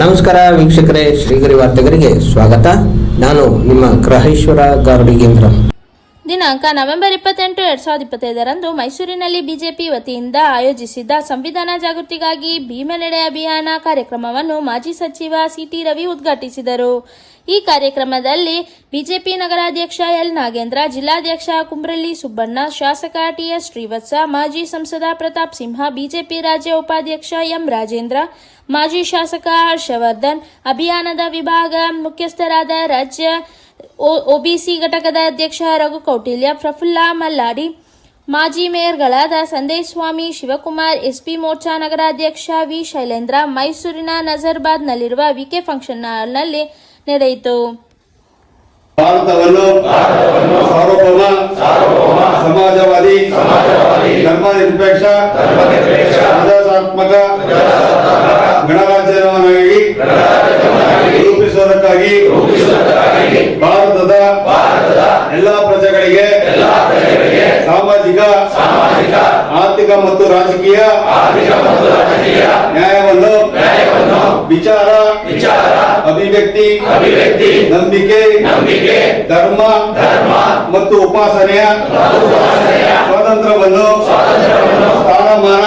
ನಮಸ್ಕಾರ ವೀಕ್ಷಕರೇ, ಶ್ರೀಗರಿ ವಾರ್ತೆಗರಿಗೆ ಸ್ವಾಗತ. ನಾನು ನಿಮ್ಮ ಗ್ರಹೇಶ್ವರ ಗಾರುಡಿಗೇಂದ್ರ ದಿನಾಂಕ ನವೆಂಬರ್ ಇಪ್ಪತ್ತೆಂಟು, ಎರಡ್ ಸಾವಿರದ ಇಪ್ಪತ್ತೈದರಂದು ಮೈಸೂರಿನಲ್ಲಿ ಬಿಜೆಪಿ ವತಿಯಿಂದ ಆಯೋಜಿಸಿದ್ದ ಸಂವಿಧಾನ ಜಾಗೃತಿಗಾಗಿ ಭೀಮನೆಡೆ ಅಭಿಯಾನ ಕಾರ್ಯಕ್ರಮವನ್ನು ಮಾಜಿ ಸಚಿವ ಸಿಟಿ ರವಿ ಉದ್ಘಾಟಿಸಿದರು. ಈ ಕಾರ್ಯಕ್ರಮದಲ್ಲಿ ಬಿಜೆಪಿ ನಗರಾಧ್ಯಕ್ಷ ಎಲ್ ನಾಗೇಂದ್ರ, ಜಿಲ್ಲಾಧ್ಯಕ್ಷ ಕುಂಬ್ರಳ್ಳಿ ಸುಬ್ಬಣ್ಣ, ಶಾಸಕ ಟಿಎಸ್ ಶ್ರೀವತ್ಸ, ಮಾಜಿ ಸಂಸದ ಪ್ರತಾಪ್ ಸಿಂಹ, ಬಿಜೆಪಿ ರಾಜ್ಯ ಉಪಾಧ್ಯಕ್ಷ ಎಂ ರಾಜೇಂದ್ರ, ಮಾಜಿ ಶಾಸಕ ಹರ್ಷವರ್ಧನ್, ಅಭಿಯಾನದ ವಿಭಾಗ ಮುಖ್ಯಸ್ಥರಾದ ರಾಜ್ಯ ಒಬಿಸಿ ಘಟಕದ ಅಧ್ಯಕ್ಷ ರಘು ಕೌಟಿಲ್ಯ, ಪ್ರಫುಲ್ಲ ಮಲ್ಲಾಡಿ, ಮಾಜಿ ಮೇಯರ್ಗಳಾದ ಸಂದೇಶ್ ಸ್ವಾಮಿ, ಶಿವಕುಮಾರ್, ಎಸ್ಪಿ ಮೋರ್ಚಾ ನಗರಾಧ್ಯಕ್ಷ ವಿ ಶೈಲೇಂದ್ರ, ಮೈಸೂರಿನ ನಜರ್ಬಾದ್ನಲ್ಲಿರುವ ವಿಕೆ ಫಂಕ್ಷನ್ ಹಾಲ್ನಲ್ಲಿ ನಡೆಯಿತು ಭಾರತವನ್ನು ಸಾರ್ವಭೌಮ ಸಮಾಜವಾದಿ ಧರ್ಮನಿರಪೇಕ್ಷ ಪ್ರಜಾಸತ್ತಾತ್ಮಕ ಗಣರಾಜ್ಯವನ್ನಾಗಿ ರೂಪಿಸುವುದಕ್ಕಾಗಿ ಭಾರತದ ಎಲ್ಲ ಪ್ರಜೆಗಳಿಗೆ ಸಾಮಾಜಿಕ ಆರ್ಥಿಕ ಮತ್ತು ರಾಜಕೀಯ ನ್ಯಾಯವನ್ನು ವಿಚಾರ ಅಭಿವ್ಯಕ್ತಿ ನಂಬಿಕೆ ಧರ್ಮ ಮತ್ತು ಉಪಾಸನೆಯ ಸ್ವಾತಂತ್ರ್ಯವನ್ನು ಸ್ಥಾನಮಾನ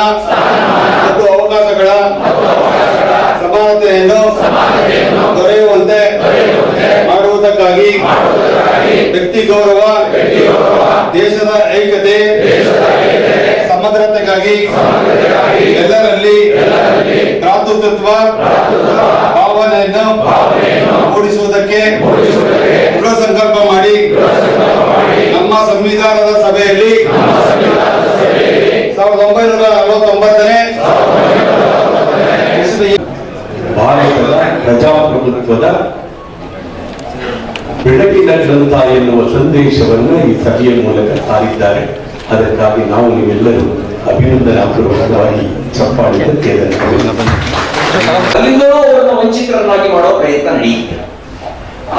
ಮತ್ತು ಅವಕಾಶಗಳ ಸಮಾನತೆಯನ್ನು ದೊರೆಯುವಂತೆ ಮಾಡುವುದಕ್ಕಾಗಿ ವ್ಯಕ್ತಿ ಗೌರವ ದೇಶದ ಏಕತೆ ಸಮಗ್ರತೆಗಾಗಿ ಎಲ್ಲರಲ್ಲಿ ಭ್ರಾತೃತ್ವ ಭಾವನೆಯನ್ನು ಮೂಡಿಸುವುದಕ್ಕೆ ದೃಢ ಸಂಕಲ್ಪ ಮಾಡಿ. ನಮ್ಮ ಸಂವಿಧಾನದ ಸಭೆಯಲ್ಲಿ ಸಾವಿರದ ಒಂಬೈನೂರ ಅರವತ್ತೊಂಬತ್ತನೇ ಭಾರತದ ಪ್ರಜಾಪ್ರಭುತ್ವದ ಬೆಳಕಿನ ಗ್ರಂಥ ಎನ್ನುವ ಸಂದೇಶವನ್ನು ಈ ಸಭೆಯ ಮೂಲಕ ಸಾರಿದ್ದಾರೆ. ಅದಕ್ಕಾಗಿ ನಾವು ನೀವೆಲ್ಲರೂ ಅಭಿನಂದನಾಪೂರ್ವಕವಾಗಿ ಚಪ್ಪಾಳೆ ಅಲ್ಲಿಂದಲೂ ಅವರನ್ನು ವಂಚಿತರನ್ನಾಗಿ ಮಾಡೋ ಪ್ರಯತ್ನ ನಡೆಯುತ್ತೆ.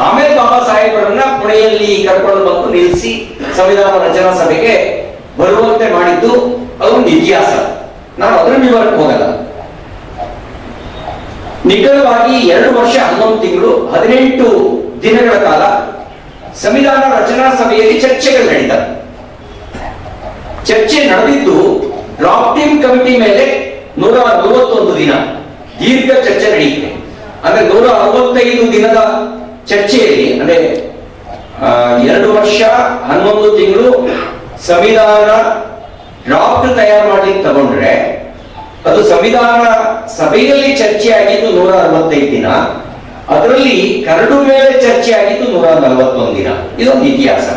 ಆಮೇಲೆ ಬಾಬಾ ಸಾಹೇಬರನ್ನ ಪುಣೆಯಲ್ಲಿ ಕರ್ಕೊಂಡು ಬಂದು ನಿಲ್ಲಿಸಿ ಸಂವಿಧಾನ ರಚನಾ ಸಭೆಗೆ ಬರುವಂತೆ ಮಾಡಿದ್ದು ಅದು ಇತಿಹಾಸ. ನಾನು ಅದರ ವಿವರಕ್ಕೆ ಹೋಗಲ್ಲ. ನಿಖರವಾಗಿ ಎರಡು ವರ್ಷ ಹನ್ನೊಂದು ತಿಂಗಳು, ಹದಿನೆಂಟು ದಿನಗಳ ಕಾಲ ಸಂವಿಧಾನ ರಚನಾ ಸಭೆಯಲ್ಲಿ ಚರ್ಚೆಗಳು ನಡೀತವೆ ಚರ್ಚೆ ನಡೆದಿದ್ದು ಡ್ರಾಫ್ಟಿಂಗ್ ಕಮಿಟಿ ಮೇಲೆ ನೂರ ನಲವತ್ತೊಂದು ದಿನ. ದೀರ್ಘ ಚರ್ಚೆ ನಡೆಯುತ್ತೆ ಅಂದ್ರೆ ನೂರ ಅರವತ್ತೈದು ದಿನದ ಚರ್ಚೆಯಲ್ಲಿ, ಅಂದ್ರೆ ಎರಡು ವರ್ಷ, ಹನ್ನೊಂದು ತಿಂಗಳು ಸಂವಿಧಾನ ಡ್ರಾಫ್ಟ್ ತಯಾರು ಮಾಡ್ಲಿಕ್ಕೆ ತಗೊಂಡ್ರೆ, ಅದು ಸಂವಿಧಾನ ಸಭೆಯಲ್ಲಿ ಚರ್ಚೆ ಆಗಿದ್ದು ನೂರ ಅರವತ್ತೈದು ದಿನ, ಅದರಲ್ಲಿ ಕರಡು ಮೇಲೆ ಚರ್ಚೆ ಆಗಿದ್ದು ನೂರ ನಲವತ್ತೊಂದು ದಿನ. ಇದೊಂದು ಇತಿಹಾಸ.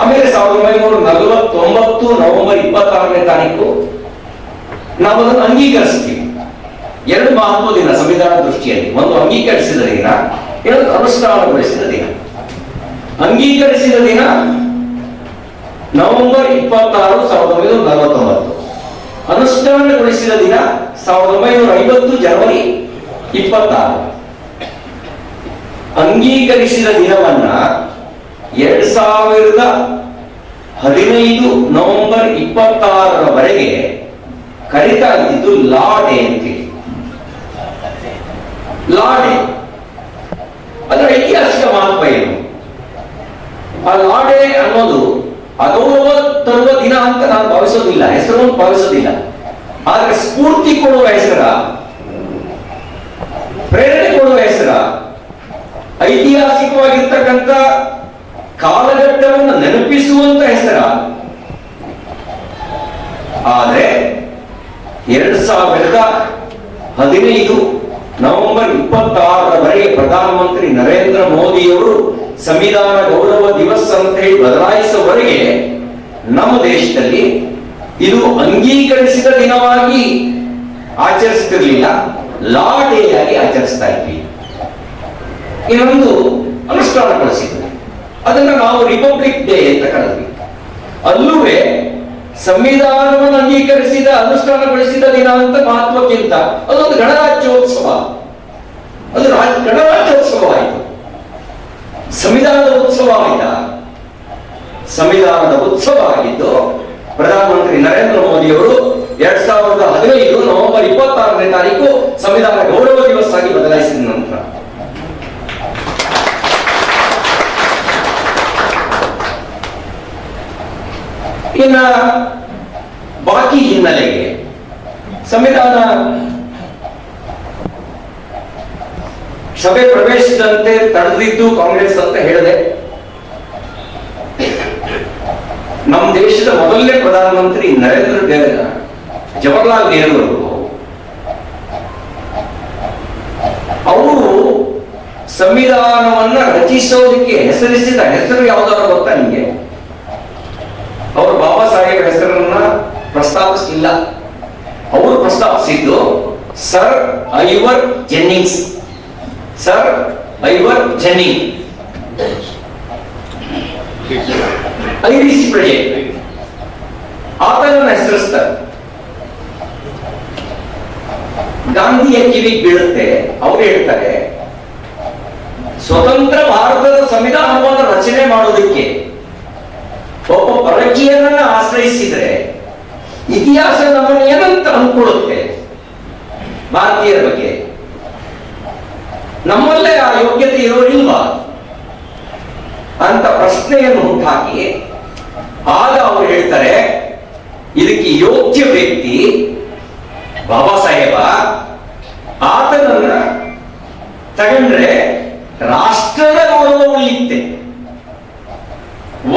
ಆಮೇಲೆ ಸಾವಿರದ ಒಂಬೈನೂರ ನಲವತ್ತೊಂಬತ್ತು ನವೆಂಬರ್ ಇಪ್ಪತ್ತಾರನೇ ತಾರೀಕು ನಾವು ಅದನ್ನು ಅಂಗೀಕರಿಸ್ತೀವಿ. ಎರಡು ಮಹತ್ವ ದಿನ, ಸಂವಿಧಾನ ದೃಷ್ಟಿಯಲ್ಲಿ. ಒಂದು ಅಂಗೀಕರಿಸಿದ ದಿನ ಇನ್ನೊಂದು ಅನುಷ್ಠಾನಗೊಳಿಸಿದ ದಿನ. ಅಂಗೀಕರಿಸಿದ ದಿನ, ನವೆಂಬರ್ ಇಪ್ಪತ್ತಾರು, ಸಾವಿರದ ಒಂಬೈನೂರ ನಲವತ್ತೊಂಬತ್ತು. ಅನುಷ್ಠಾನಗೊಳಿಸಿದ ದಿನ, ಸಾವಿರದ ಒಂಬೈನೂರ ಐವತ್ತು, ಜನವರಿ ಇಪ್ಪತ್ತಾರು. ಅಂಗೀಕರಿಸಿದ ದಿನವನ್ನ, ಎರಡ್ ಸಾವಿರದ ಹದಿನೈದು ನವೆಂಬರ್ ಇಪ್ಪತ್ತಾರರವರೆಗೆ ಕರೀತಾ ಇದ್ದಿದ್ದು ಲಾ ಡೇ ಅಂತೇಳಿ ಲಾ ಡೇ ಅದರ ಐತಿಹಾಸಿಕ ಮಹತ್ವ ಏನು? ಆ ಲಾಡೆ ಅನ್ನೋದು ಅಗೌರವ ತರುವ ದಿನ ಅಂತ ನಾನು ಭಾವಿಸೋದಿಲ್ಲ ಹೆಸರು ಭಾವಿಸೋದಿಲ್ಲ. ಆದ್ರೆ ಸ್ಫೂರ್ತಿ ಕೊಡುವ ಹೆಸರ, ಪ್ರೇರಣೆ ಕೊಡುವ ಹೆಸರ, ಐತಿಹಾಸಿಕವಾಗಿರ್ತಕ್ಕಂಥ ಕಾಲಘಟ್ಟವನ್ನು ನೆನಪಿಸುವಂತ ಹೆಸರ. ಆದ್ರೆ ಎರಡ್ ಸಾವಿರದ ಹದಿನೈದು ನವೆಂಬರ್ ಇಪ್ಪತ್ತಾರರವರೆಗೆ ಪ್ರಧಾನಮಂತ್ರಿ ನರೇಂದ್ರ ಮೋದಿಯವರು ಸಂವಿಧಾನ ಗೌರವ ದಿವಸ ಅಂತ ಹೇಳಿ ಬದಲಾಯಿಸುವವರೆಗೆ ನಮ್ಮ ದೇಶದಲ್ಲಿ ಇದು ಅಂಗೀಕರಿಸಿದ ದಿನವಾಗಿ ಆಚರಿಸ್ತಿರ್ಲಿಲ್ಲ, ಲಾ ಡೇ ಆಗಿ ಆಚರಿಸ್ತಾ ಇದ್ವಿ. ಇನ್ನೊಂದು ಅನುಷ್ಠಾನಗೊಳಿಸಿದ್ವಿ ಅದನ್ನ ನಾವು ರಿಪಬ್ಲಿಕ್ ಡೇ ಅಂತ ಕರೆದ್ವಿ. ಅಲ್ಲೂವೆ ಸಂವಿಧಾನವನ್ನು ಅಂಗೀಕರಿಸಿದ, ಅನುಷ್ಠಾನಗೊಳಿಸಿದ ದಿನ ಅಂತ ಮಹತ್ವಕ್ಕಿಂತ ಅದೊಂದು ಗಣರಾಜ್ಯೋತ್ಸವ. ಅದು ಗಣರಾಜ್ಯೋತ್ಸವ ಆಯಿತು ಸಂವಿಧಾನದ ಉತ್ಸವ ಆಯ್ತಾ? ಸಂವಿಧಾನದ ಉತ್ಸವ ಆಗಿದ್ದು ಪ್ರಧಾನಮಂತ್ರಿ ನರೇಂದ್ರ ಮೋದಿಯವರು ಎರಡ್ ಸಾವಿರದ ಹದಿನೈದು ನವೆಂಬರ್ ಇಪ್ಪತ್ತಾರನೇ ತಾರೀಕು ಸಂವಿಧಾನ ಗೌರವ ದಿವಸ ಆಗಿ ಬದಲಾಯಿಸಿದ ನಂತರ. ಇನ್ನ ಸಂವಿಧಾನ ಸಭೆ ಪ್ರವೇಶದಂತೆ ತಡೆದಿದ್ದು ಕಾಂಗ್ರೆಸ್ ಅಂತ ಹೇಳಿದೆ. ನಮ್ಮ ದೇಶದ ಮೊದಲನೇ ಪ್ರಧಾನಮಂತ್ರಿ ನರೇಂದ್ರ ಜವಾಹರ್ಲಾಲ್ ನೆಹರು ಅವರು ಅವರು ಸಂವಿಧಾನವನ್ನ ರಚಿಸೋದಕ್ಕೆ ಹೆಸರಿಸಿದ ಹೆಸರು ಯಾವ್ದಾದ್ರು ಗೊತ್ತಾ ನಿಮಗೆ? ಅವರು ಬಾಬಾ ಸಾಹೇಬ್ ಹೆಸರನ್ನ ಪ್ರಸ್ತಾಪಿಸಿಲ್ಲ ಅವರು ಪ್ರಸ್ತಾಪಿಸಿದ್ದು sir, Ivor Jennings. Sir, Ivor Jenning. Irish ಪ್ರಜೆ. ಆತನನ್ನು ಹೆಸರಿಸ್ತಾರೆ. ಗಾಂಧಿಯ ಕಿವಿಗೆ ಬೀಳುತ್ತೆ. ಅವ್ರು ಹೇಳ್ತಾರೆ, ಸ್ವತಂತ್ರ ಭಾರತದ ಸಂವಿಧಾನವನ್ನು ರಚನೆ ಮಾಡೋದಕ್ಕೆ ಒಬ್ಬ ಪರಕೀಯರನ್ನ ಆಶ್ರಯಿಸಿದ್ರೆ ಇತಿಹಾಸ ನಮ್ಮನ್ನು ಏನಂತ ಅನ್ಕೊಳ್ಳುತ್ತೆ ಭಾರತೀಯರ ಬಗ್ಗೆ. ನಮ್ಮಲ್ಲೇ ಆ ಯೋಗ್ಯತೆ ಇರೋರಿಲ್ವಾ ಅಂತ ಪ್ರಶ್ನೆಯನ್ನು ಉಂಟಾಕಿ ಆಗ ಅವರು ಹೇಳ್ತಾರೆ, ಇದಕ್ಕೆ ಯೋಗ್ಯ ವ್ಯಕ್ತಿ ಬಾಬಾ ಸಾಹೇಬ ಆತನನ್ನ ತಗೊಂಡ್ರೆ ರಾಷ್ಟ್ರದ ಗೌರವ ಉಳಿಯುತ್ತೆ.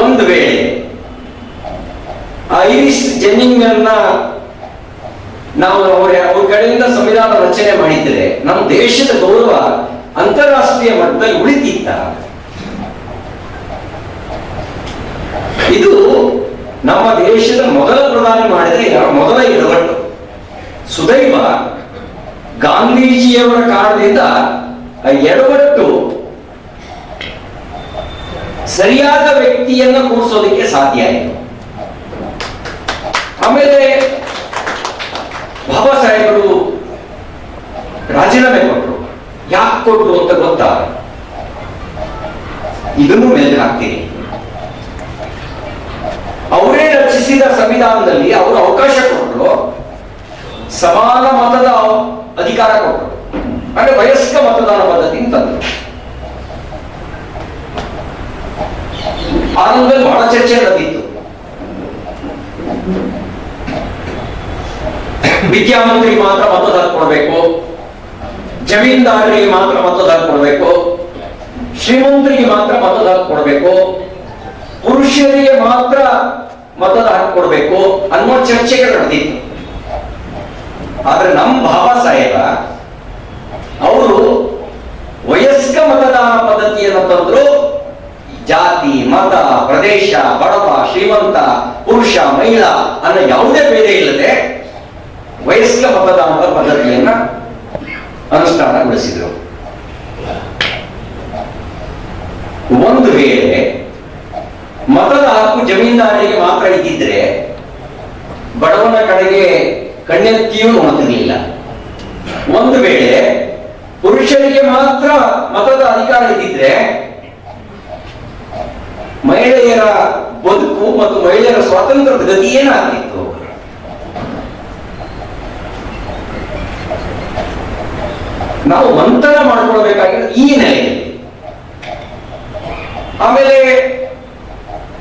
ಒಂದು ವೇಳೆ ಐರಿಸ್ ಜೆನ್ನಿಂಗ್ ಅನ್ನ ನಾವು ಅವರ ಅವ್ರ ಕಡೆಯಿಂದ ಸಂವಿಧಾನ ರಚನೆ ಮಾಡಿದ್ರೆ ನಮ್ಮ ದೇಶದ ಗೌರವ ಅಂತಾರಾಷ್ಟ್ರೀಯ ಮಟ್ಟದಲ್ಲಿ ಉಳಿತಿತ್ತ. ಇದು ನಮ್ಮ ದೇಶದ ಮೊದಲ ಪ್ರಧಾನಿ ಮಾಡಿದ ಮೊದಲ ಎಡವಟ್ಟು ಸುದೈವ ಗಾಂಧೀಜಿಯವರ ಕಾರಣದಿಂದ ಎಡವಟ್ಟು ಸರಿಯಾದ ವ್ಯಕ್ತಿಯನ್ನ ಕೂರಿಸೋದಕ್ಕೆ ಸಾಧ್ಯ ಆಯಿತು ಆಮೇಲೆ ಬಾಬಾ ಸಾಹೇಬರು ರಾಜೀನಾಮೆ ಕೊಟ್ಟರು ಯಾಕೆ ಕೊಟ್ಟರು ಅಂತ ಗೊತ್ತಾ? ಇದನ್ನು ಮೇಲೆ ಹಾಕ್ತೀನಿ. ಅವರೇ ರಚಿಸಿದ ಸಂವಿಧಾನದಲ್ಲಿ ಅವರು ಅವಕಾಶ ಕೊಟ್ಟರು ಸಮಾನ ಮತದ ಅಧಿಕಾರ ಕೊಟ್ಟರು ಅಂದ್ರೆ ವಯಸ್ಕ ಮತದಾನ ಪದ್ಧತಿ ತಂದರು ಆನಂದಲ್ಲಿ ಬಹಳ ಚರ್ಚೆ ನಡೆದಿತ್ತು. ವಿದ್ಯಾವಂತರಿಗೆ ಮಾತ್ರ ಮತದಾರ ಕೊಡಬೇಕು ಜಮೀನ್ದಾರರಿಗೆ ಮಾತ್ರ ಮತದಾರ ಕೊಡಬೇಕು ಶ್ರೀಮಂತರಿಗೆ ಮಾತ್ರ ಮತದಾನ ಕೊಡಬೇಕು ಪುರುಷರಿಗೆ ಮಾತ್ರ ಮತದಾರ ಕೊಡಬೇಕು ಅನ್ನೋ ಚರ್ಚೆಗಳು ನಡೆದಿತ್ತು. ಆದ್ರೆ ನಮ್ಮ ಬಾಬಾ ಸಾಹೇಬ ಅವರು ವಯಸ್ಕ ಮತದಾನ ಪದ್ಧತಿಯನ್ನು ತಂದ್ರು, ಜಾತಿ, ಮತ, ಪ್ರದೇಶ, ಬಡವ, ಶ್ರೀಮಂತ, ಪುರುಷ, ಮಹಿಳಾ ಅನ್ನೋ ಯಾವುದೇ ಭೇದ ಇಲ್ಲದೆ ವಯಸ್ಕ ಮತದಾನದ ಪದ್ಧತಿಯನ್ನ ಅನುಷ್ಠಾನಗೊಳಿಸಿದರು. ಒಂದು ವೇಳೆ ಮತದ ಹಕ್ಕು ಜಮೀನ್ದಾರರಿಗೆ ಮಾತ್ರ ಇದ್ದಿದ್ರೆ ಬಡವನ ಕಡೆಗೆ ಕಣ್ಣೆತ್ತಿಯೂ ನೋಡ್ತಿರ್ಲಿಲ್ಲ ಒಂದು ವೇಳೆ ಪುರುಷರಿಗೆ ಮಾತ್ರ ಮತದ ಅಧಿಕಾರ ಇದ್ದಿದ್ರೆ ಮಹಿಳೆಯರ ಬದುಕು ಮತ್ತು ಮಹಿಳೆಯರ ಸ್ವಾತಂತ್ರ್ಯದ ಗತಿ ಏನಾಗ್ತಿತ್ತು ನಾವು ಮಂಥನ ಮಾಡ್ಕೊಳ್ಬೇಕಾಗಿರೋದು ಈ ನೆಲೆಯಲ್ಲಿ ಆಮೇಲೆ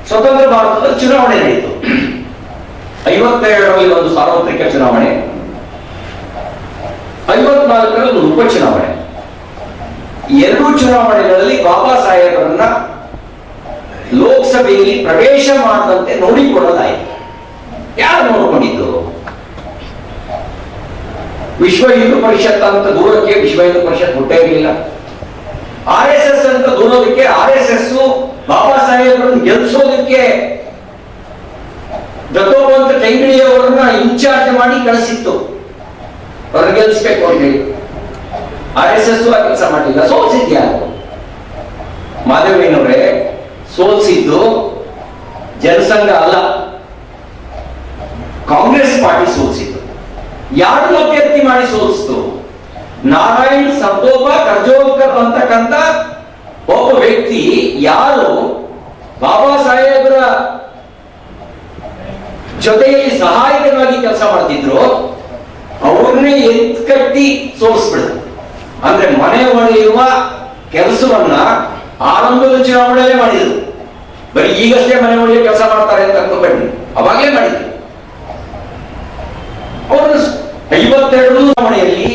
ಸ್ವತಂತ್ರ ಭಾರತದ ಚುನಾವಣೆ ನಡೆಯಿತು ಐವತ್ತೆರಡರಲ್ಲಿ ಒಂದು ಸಾರ್ವತ್ರಿಕ ಚುನಾವಣೆ, ಐವತ್ನಾಲ್ಕರಲ್ಲಿ ಒಂದು ಉಪಚುನಾವಣೆ. ಎರಡೂ ಚುನಾವಣೆಗಳಲ್ಲಿ ಬಾಬಾ ಸಾಹೇಬರನ್ನ ಲೋಕಸಭೆಯಲ್ಲಿ ಪ್ರವೇಶ ಮಾಡದಂತೆ ನೋಡಿಕೊಳ್ಳಲಾಯಿತು. ಯಾರು ನೋಡಿಕೊಂಡಿದ್ದು? ವಿಶ್ವ ಹಿಂದೂ ಪರಿಷತ್ ಅಂತ ದೂರಕ್ಕೆ ವಿಶ್ವ ಹಿಂದೂ ಪರಿಷತ್ ಹುಟ್ಟೇ ಇರಲಿಲ್ಲ. ಆರ್ ಎಸ್ ಎಸ್ ಅಂತ ದೂರೋದಕ್ಕೆ ಆರ್ ಎಸ್ ಎಸ್ ಬಾಬಾ ಸಾಹೇಬರನ್ನು ಗೆಲ್ಸೋದಕ್ಕೆ ದತ್ತೋಪಂತ ಅವರನ್ನ ಇನ್ಚಾರ್ಜ್ ಮಾಡಿ ಕಳಿಸಿತ್ತು. ಅವ್ರನ್ನ ಗೆಲ್ಸ್ಬೇಕು ಅಂತ ಹೇಳಿ. ಆರ್ ಎಸ್ ಎಸ್ ಆ ಕೆಲಸ ಮಾಡಲಿಲ್ಲ. ಸೋಲ್ಸಿದ್ಯ? ಮಾಧವೇನವ್ರೆ ಸೋಲ್ಸಿದ್ದು ಜನಸಂಘ ಅಲ್ಲ. ಕಾಂಗ್ರೆಸ್ ಪಾರ್ಟಿ ಸೋಲ್ಸಿದ್ದು ಯಾರು ಅಭ್ಯರ್ಥಿ ಮಾಡಿ ಸೋಲಿಸ್ತು? ನಾರಾಯಣ್ ಸಂತೋಪ ಕರ್ಜೋಲ್ಕರ್ ಅಂತಕ್ಕಂಥ ಒಬ್ಬ ವ್ಯಕ್ತಿ ಯಾರು? ಬಾಬಾ ಸಾಹೇಬರ ಜೊತೆಯಲ್ಲಿ ಸಹಾಯಕನಾಗಿ ಕೆಲಸ ಮಾಡ್ತಿದ್ರು. ಅವ್ರನ್ನೇ ಎತ್ಕಟ್ಟಿ ಸೋಲಿಸ್ಬಿಡ್ತು ಅಂದ್ರೆ ಮನೆ ಒಡೆಯುವ ಕೆಲಸವನ್ನ ಆರಂಭದ ಚುನಾವಣೆಯಲ್ಲೇ ಮಾಡಿದ್ರು. ಬರೀ ಈಗಷ್ಟೇ ಮನೆ ಒಳಗೆ ಕೆಲಸ ಮಾಡ್ತಾರೆ ಅಂತ ಅನ್ಕೋಬೇಡ್ರಿ ಅವಾಗಲೇ ಮಾಡಿದ್ರು. ಅವರು ಐವತ್ತೆರಡು ಚುನಾವಣೆಯಲ್ಲಿ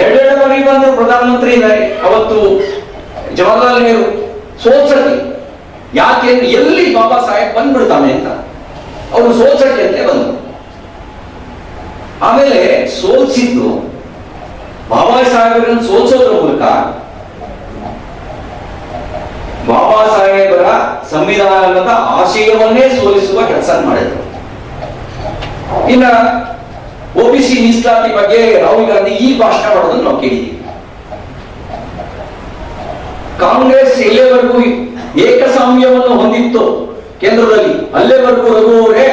ಎರಡೆರಡು ಬಾರಿ ಬಂದರು, ಪ್ರಧಾನಮಂತ್ರಿ ಅವತ್ತು ಜವಾಹರ್ಲಾಲ್ ನೆಹರು ಸೋಲ್ಸಕ್ಕೆ ಯಾಕೆ ಎಲ್ಲಿ ಬಾಬಾ ಸಾಹೇಬ್ ಬಂದ್ಬಿಡ್ತಾನೆ ಅಂತ. ಅವರು ಸೋಲ್ಸಕ್ಕೆ ಅಂತ ಬಂದರು. ಆಮೇಲೆ ಸೋಲ್ಸಿದ್ದು ಬಾಬಾ ಸಾಹೇಬರನ್ನು ಸೋಲ್ಸೋದ್ರ ಮೂಲಕ ಬಾಬಾ ಸಾಹೇಬರ ಸಂವಿಧಾನದ ಆಶಯವನ್ನೇ ಸೋಲಿಸುವ ಕೆಲಸ ಮಾಡಿದ್ರು. ಇನ್ನ ಒಬಿಸಿ ಮೀಸಲಾತಿ ಬಗ್ಗೆ ರಾಹುಲ್ ಗಾಂಧಿ ಈ ಭಾಷಣ ಮಾಡೋದನ್ನು ನಾವು ಕೇಳಿದ್ದೀವಿ. ಕಾಂಗ್ರೆಸ್ ಎಲ್ಲಿವರೆಗೂ ಏಕಸ್ವಾಮ್ಯವನ್ನು ಹೊಂದಿತ್ತು ಕೇಂದ್ರದಲ್ಲಿ ಅಲ್ಲೇವರೆಗೂ ರಘು ಅವರೇ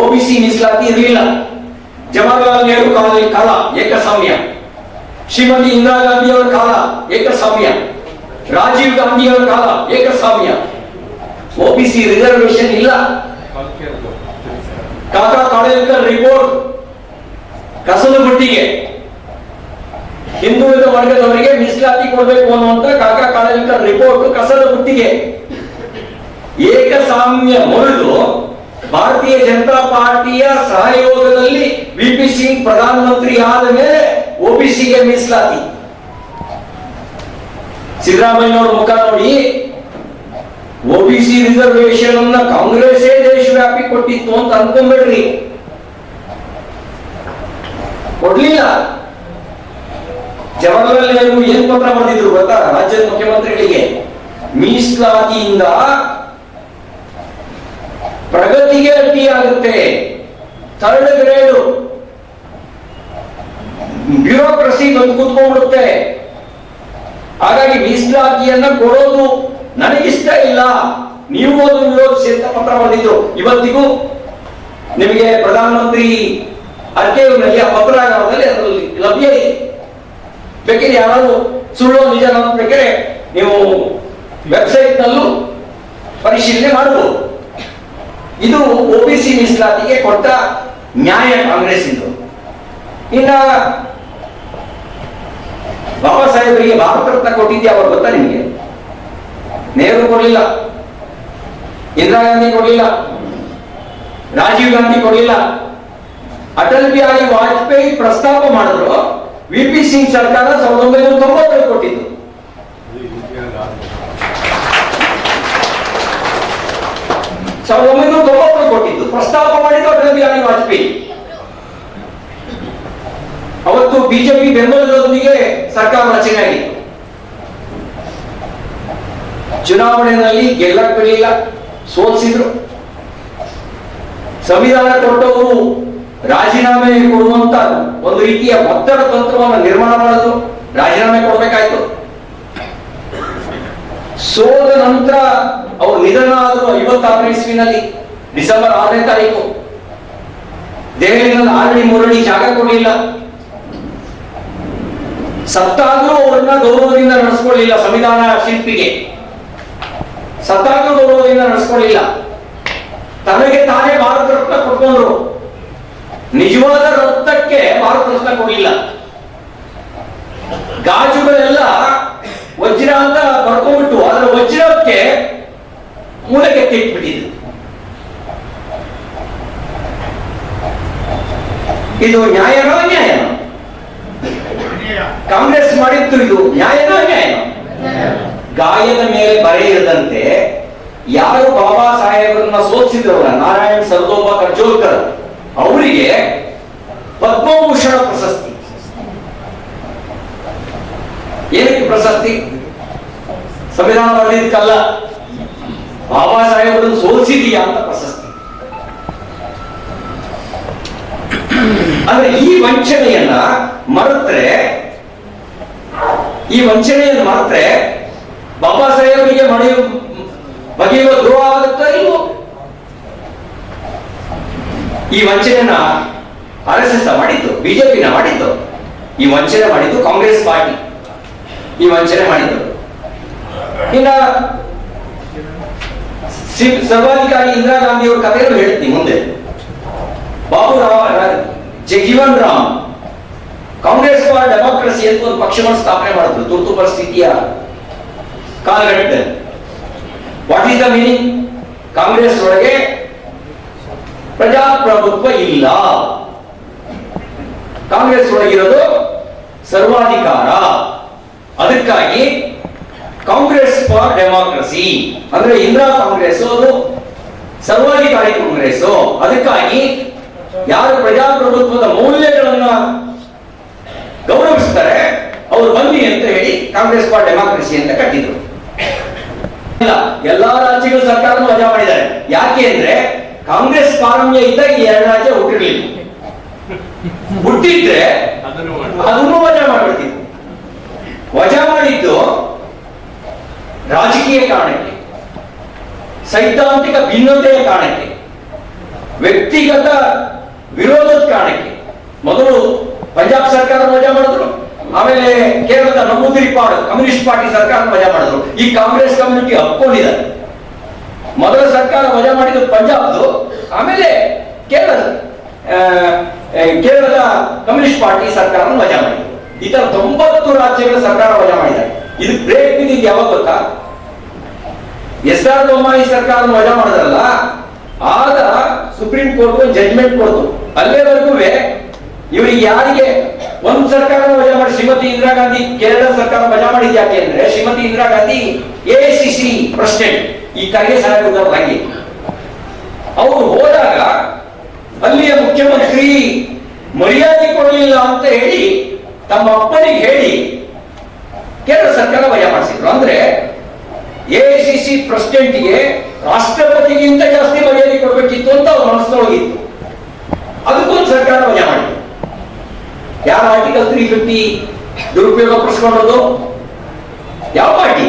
ಒಬಿಸಿ ಮೀಸಲಾತಿ ಇರಲಿಲ್ಲ. ಜವಾಹರ್ಲಾಲ್ ನೆಹರು ಕಾಲ ಕಾಲ ಏಕಸ್ವಾಮ್ಯ ಶ್ರೀಮತಿ ಇಂದಿರಾ ಗಾಂಧಿ ಅವರ ಕಾಲ ಏಕಸ್ವಾಮ್ಯ ರಾಜೀವ್ ಗಾಂಧಿ ಅವರ ಕಾಲ ಏಕಸ್ವಾಮ್ಯ ಒಬಿಸಿ ರಿಸರ್ವೇಶನ್ ಇಲ್ಲ. ಕಾಕಾ ಕಾಳೇಕರ್ ರಿಪೋರ್ಟ್ ಕಸದ ಬುಟ್ಟಿಗೆ. ಹಿಂದುಳಿದ ವರ್ಗದವರಿಗೆ ಮೀಸಲಾತಿ ಕೊಡಬೇಕು ಅನ್ನುವಂತ ಕಾಕಾ ಕಾಲಿಕ ರಿಪೋರ್ಟ್ ಕಸದ ಬುಟ್ಟಿಗೆ. ಏಕಸಾಮ್ಯ ಮುರಿದು ಭಾರತೀಯ ಜನತಾ ಪಾರ್ಟಿಯ ಸಹಯೋಗದಲ್ಲಿ ವಿ ಪಿ ಸಿಂಗ್ ಪ್ರಧಾನಮಂತ್ರಿ ಆದ ಮೇಲೆ ಒಬಿಸಿಗೆ ಮೀಸಲಾತಿ. ಸಿದ್ದರಾಮಯ್ಯನವ್ರ ಮುಖ ನೋಡಿ. ಒಬಿಸಿ ರಿಸರ್ವೇಶನ್ ಅನ್ನ ಕಾಂಗ್ರೆಸ್ಸೇ ದೇಶವ್ಯಾಪಿ ಕೊಟ್ಟಿತ್ತು ಅಂತ ಅನ್ಕೊಂಬೇಡ್ರಿ ಕೊಡ್ಲಿಲ್ಲ. ಜವಾಹರ್ಲಾಲ್ ನೆಹರು ಏನ್ ಪತ್ರ ಬರೆದಿದ್ರು ಗೊತ್ತಾ? ರಾಜ್ಯದ ಮುಖ್ಯಮಂತ್ರಿಗಳಿಗೆ. ಮೀಸಲಾತಿಯಿಂದ ಪ್ರಗತಿಗೆ ಅಡ್ಡಿಯಾಗುತ್ತೆ ಥರ್ಡ್ ಗ್ರೇಡ್. ಬ್ಯೂರೋಕ್ರಸಿ ಬಂದು ಕೂತ್ಕೊಂಡ್ಬಿಡುತ್ತೆ. ಹಾಗಾಗಿ ಮೀಸಲಾತಿಯನ್ನ ಕೊಡೋದು ನನಗಿಷ್ಟ ಇಲ್ಲ. ನೀವು ಅದು ವಿರೋಧಿಸಿ ಅಂತ ಪತ್ರ ಬರೆದಿದ್ರು ಇವತ್ತಿಗೂ ನಿಮಗೆ ಪ್ರಧಾನಮಂತ್ರಿ ಅರ್ಕೇವ್ನಲ್ಲಿ ಆ ಪತ್ರಾಗಾರದಲ್ಲಿ ಅದರಲ್ಲಿ ಲಭ್ಯ ಇದೆ. ಬೇಕಿದ್ರೆ ಯಾರಾದ್ರು ಸುಳ್ಳು ನಿಜ ಬೇಕಾದ್ರೆ ನೀವು ವೆಬ್ಸೈಟ್ ನಲ್ಲೂ ಪರಿಶೀಲನೆ ಮಾಡಬಹುದು. ಇದು ಒಬಿಸಿ ಮೀಸಲಾತಿಗೆ ಕೊಟ್ಟ ನ್ಯಾಯ ಕಾಂಗ್ರೆಸ್ ಇದು. ಇನ್ನ ಬಾಬಾ ಸಾಹೇಬರಿಗೆ ಭಾರತ ರತ್ನ ಕೊಟ್ಟಿದ್ದೆ ಅವರು ಗೊತ್ತಾ ನಿಮಗೆ? ನೆಹರು ಕೊಡಲಿಲ್ಲ. ಇಂದಿರಾ ಗಾಂಧಿ ಕೊಡಲಿಲ್ಲ. ರಾಜೀವ್ ಗಾಂಧಿ ಕೊಡಲಿಲ್ಲ. ಅಟಲ್ ಬಿಹಾರಿ ವಾಜಪೇಯಿ ಪ್ರಸ್ತಾಪ ಮಾಡಿದ್ರು ವಿ ಪಿ ಸಿಂಗ್ ಸರ್ಕಾರ ಸಾವಿರದ ಒಂಬೈನೂರ ಕೊಟ್ಟಿದ್ದು. ಸಾವಿರದ ಒಂಬೈನೂರ ಕೊಟ್ಟಿದ್ದು. ಪ್ರಸ್ತಾಪ ಮಾಡಿದ್ದು ಅಟಲ್ ಬಿಹಾರಿ ವಾಜಪೇಯಿ. ಅವತ್ತು ಬಿಜೆಪಿ ಬೆಂಬಲದೊಂದಿಗೆ ಸರ್ಕಾರ ರಚನೆ ಆಗಿತ್ತು. ಚುನಾವಣೆಯಲ್ಲಿ ಗೆಲ್ಲಕ್ ಸೋಲಿಸಿದ್ರು ಸಂವಿಧಾನ ಕೊಟ್ಟವರು ರಾಜೀನಾಮೆ ಕೊಡುವಂತ ಒಂದು ರೀತಿಯ ಒತ್ತಡ ತಂತ್ರವನ್ನು ನಿರ್ಮಾಣ ಮಾಡೋದು ರಾಜೀನಾಮೆ ಕೊಡಬೇಕಾಯ್ತು. ಸೋದ ನಂತರ ಅವರು ನಿಧನ ಆದರು ಐವತ್ತಾರನೇ ಇಸ್ವಿನಲ್ಲಿ, ಡಿಸೆಂಬರ್ ಆರನೇ ತಾರೀಕು. ದೆಹಲಿನಲ್ಲಿ ಆರಡಿ ಮೂರಡಿ ಜಾಗ ಕೊಡಲಿಲ್ಲ. ಸತ್ತಾದ್ರೂ ಅವರನ್ನ ಗೌರವದಿಂದ ನಡೆಸ್ಕೊಳ್ಳಿಲ್ಲ ಸಂವಿಧಾನ ಶಿಲ್ಪಿಗೆ. ಸತ್ತಾದ್ರೂ ಗೌರವದಿಂದ ನಡೆಸ್ಕೊಳ್ಳಿಲ್ಲ. ತನಗೆ ತಾನೇ ಭಾರತ ರತ್ನ ಕೊಟ್ಕೊಂಡ್ರು. ನಿಜವಾದ ರಕ್ತಕ್ಕೆ ಭಾರತ ಕೊಡಲಿಲ್ಲ. ಗಾಜುಗಳೆಲ್ಲ ವಜ್ರ ಅಂತ ಬರ್ಕೊಂಡ್ಬಿಟ್ಟು ಅದರ ವಜ್ರಕ್ಕೆ ಮೂಲಕ್ಕೆ ತೆಟ್ಬಿಟ್ಟಿದ್ರು ಇದು ನ್ಯಾಯನೋ ನ್ಯಾಯ ಕಾಂಗ್ರೆಸ್ ಮಾಡಿತ್ತು ಇದು ನ್ಯಾಯನೋ ಅನ್ಯಾಯ ಗಾಯದ ಮೇಲೆ ಬರೆಯದಂತೆ ಯಾರು ಬಾಬಾ ಸಾಹೇಬರನ್ನ ಸೋಲಿಸಿದ್ರವರ ನಾರಾಯಣ್ ಸರ್ದೋಬ ಕರ್ಜೋಲ್ಕರ್. ಅವರಿಗೆ ಪದ್ಮಭೂಷಣ ಪ್ರಶಸ್ತಿ. ಏನಕ್ಕೆ ಪ್ರಶಸ್ತಿ? ಸಂವಿಧಾನ ಬರೆದಿದ್ದಕ್ಕಲ್ಲ ಬಾಬಾ ಸಾಹೇಬರನ್ನು ಸೋಲಿಸಿದೀಯಾ ಅಂತ ಪ್ರಶಸ್ತಿ. ಅಂದ್ರೆ ಈ ವಂಚನೆಯನ್ನ ಮರೆತ್ರೆ, ಈ ವಂಚನೆಯನ್ನು ಮರೆತ್ರೆ ಬಾಬಾ ಸಾಹೇಬರಿಗೆ ಮಳೆಯು ಬಗೆಯುವ ದ್ರೋಹ ಆಗುತ್ತಾ ಇಲ್ವೋ ಈ ವಂಚನೆಯನ್ನ ಆರ್ ಎಸ್ ಎಸ್ ಮಾಡಿದ್ದು ಬಿಜೆಪಿನ ಮಾಡಿದ್ದು ಈ ವಂಚನೆ ಮಾಡಿದ್ದು ಕಾಂಗ್ರೆಸ್ ಪಾರ್ಟಿ. ಈ ವಂಚನೆ ಮಾಡಿದ್ದು. ಇನ್ನ ಸರ್ವಾಧಿಕಾರಿ ಇಂದಿರಾ ಗಾಂಧಿ ಅವರ ಕಥೆಯನ್ನು ಹೇಳ್ತೀನಿ ಮುಂದೆ. ಬಾಬು ರಾವ್ ಜಗೀವನ್ ರಾಮ್, ಕಾಂಗ್ರೆಸ್ ಫಾರ್ ಡೆಮಾಕ್ರಸಿ ಅಂತ ಒಂದು ಪಕ್ಷವನ್ನು ಸ್ಥಾಪನೆ ಮಾಡಿದ್ರು, ತುರ್ತು ಪರಿಸ್ಥಿತಿಯ ಕಾಲಘಟ್ಟದಲ್ಲಿ. What is the meaning Congress ಒಳಗೆ ಪ್ರಜಾಪ್ರಭುತ್ವ ಇಲ್ಲ. ಕಾಂಗ್ರೆಸ್ ಒಳಗಿರೋದು ಸರ್ವಾಧಿಕಾರ. ಅದಕ್ಕಾಗಿ ಕಾಂಗ್ರೆಸ್ ಫಾರ್ ಡೆಮಾಕ್ರಸಿ. ಅಂದ್ರೆ ಇಂದಿರಾ ಕಾಂಗ್ರೆಸ್ ಅದು ಸರ್ವಾಧಿಕಾರಿ ಕಾಂಗ್ರೆಸ್ ಅದಕ್ಕಾಗಿ ಯಾರು ಪ್ರಜಾಪ್ರಭುತ್ವದ ಮೌಲ್ಯಗಳನ್ನ ಗೌರವಿಸ್ತಾರೆ, ಅವರು ಬನ್ನಿ ಅಂತ ಹೇಳಿ ಕಾಂಗ್ರೆಸ್ ಫಾರ್ ಡೆಮಾಕ್ರಸಿ ಅಂತ ಕಟ್ಟಿದ್ರು. ಇಲ್ಲ, ಎಲ್ಲಾ ರಾಜ್ಯಗಳ ಸರ್ಕಾರ ವಜಾ ಮಾಡಿದ್ದಾರೆ. ಯಾಕೆ ಅಂದ್ರೆ ಕಾಂಗ್ರೆಸ್ ಪಾರಮ್ಯ ಇದ್ದಾಗ ಎರಡು ರಾಜ್ಯ ಹುಟ್ಟಿರ್ಲಿಲ್ಲ. ಹುಟ್ಟಿದ್ರೆ ಅದನ್ನು ವಜಾ ಮಾಡ್ಬಿಡ್ತಿದ್ರು ವಜಾ ಮಾಡಿದ್ದು ರಾಜಕೀಯ ಕಾರಣಕ್ಕೆ ಸೈದ್ಧಾಂತಿಕ ಭಿನ್ನತೆಯ ಕಾರಣಕ್ಕೆ ವ್ಯಕ್ತಿಗತ ವಿರೋಧದ ಕಾರಣಕ್ಕೆ. ಮೊದಲು ಪಂಜಾಬ್ ಸರ್ಕಾರ ವಜಾ ಮಾಡಿದ್ರು ಆಮೇಲೆ ಕೇರಳದ ನಮೂದಿರಿಪಾಡು ಕಮ್ಯುನಿಸ್ಟ್ ಪಾರ್ಟಿ ಸರ್ಕಾರ ವಜಾ ಮಾಡಿದ್ರು. ಈ ಕಾಂಗ್ರೆಸ್ ಕಮ್ಯುನಿಟಿ ಹಕ್ಕೊಂಡಿದ್ದಾರೆ. ಮೊದಲ ವಜಾ ಮಾಡಿದ್ದು ಪಂಜಾಬ್ದು. ಆಮೇಲೆ ಆ, ಕೇರಳದ ಕಮ್ಯುನಿಸ್ಟ್ ಪಾರ್ಟಿ ಸರ್ಕಾರ ವಜಾ ಮಾಡಿದ್ರು ಈ ತರ ತೊಂಬತ್ತು ರಾಜ್ಯಗಳ ಸರ್ಕಾರ ವಜಾ ಮಾಡಿದ್ದಾರೆ. ಇದು ಬ್ರೇಕ್ ಇದು ಯಾವಾಗ ಗೊತ್ತಾ? ಎಸ್ ಆರ್ ಬೊಮ್ಮಾಯಿ ಸರ್ಕಾರ ವಜಾ ಮಾಡಿದ್ರಲ್ಲ ಆಗ ಸುಪ್ರೀಂ ಕೋರ್ಟ್ ಒಂದು ಜಡ್ಜ್ಮೆಂಟ್ ಕೊಡ್ತು. ಅಲ್ಲೇವರೆಗೂ ಇವರಿಗೆ ಯಾರಿಗೆ ಒಂದು ಸರ್ಕಾರ ವಜಾ ಮಾಡಿ ಶ್ರೀಮತಿ ಇಂದಿರಾ ಗಾಂಧಿ ಕೇರಳ ಸರ್ಕಾರ ವಜಾ ಮಾಡಿದ್ಯಾಕೆ ಅಂದ್ರೆ ಶ್ರೀಮತಿ ಇಂದಿರಾ ಗಾಂಧಿ ಎಸಿಸಿ ಪ್ರೆಸಿಡೆಂಟ್ ಈ ಕರೆಗೆ ಸಾಹೇಬ್ ಹಾಗೆ. ಅವರು ಹೋದಾಗ ಅಲ್ಲಿಯ ಮುಖ್ಯಮಂತ್ರಿ ಮರ್ಯಾದೆ ಕೊಡಲಿಲ್ಲ ಅಂತ ಹೇಳಿ ತಮ್ಮ ಅಪ್ಪನಿಗೆ ಹೇಳಿ ಕೇಂದ್ರ ಸರ್ಕಾರ ವಜಾ ಮಾಡಿಸಿದ್ರು. ಅಂದ್ರೆ ಎಐಸಿಸಿ ಪ್ರೆಸಿಡೆಂಟ್ಗೆ ರಾಷ್ಟ್ರಪತಿಗಿಂತ ಜಾಸ್ತಿ ಮರ್ಯಾದೆ ಕೊಡಬೇಕಿತ್ತು ಅಂತ ಅವ್ರ ಮನಸ್ಸೊಳಗಿತ್ತು ಅದಕ್ಕೂ ಸರ್ಕಾರ ವಜಾ ಮಾಡಿದ್ರು. ಯಾವ ಆರ್ಟಿಕಲ್ ತ್ರೀ ಫಿಫ್ಟಿ ದುರುಪಯೋಗ ಪಡಿಸ್ಕೊಂಡದ್ದು ಯಾವ ಪಾರ್ಟಿ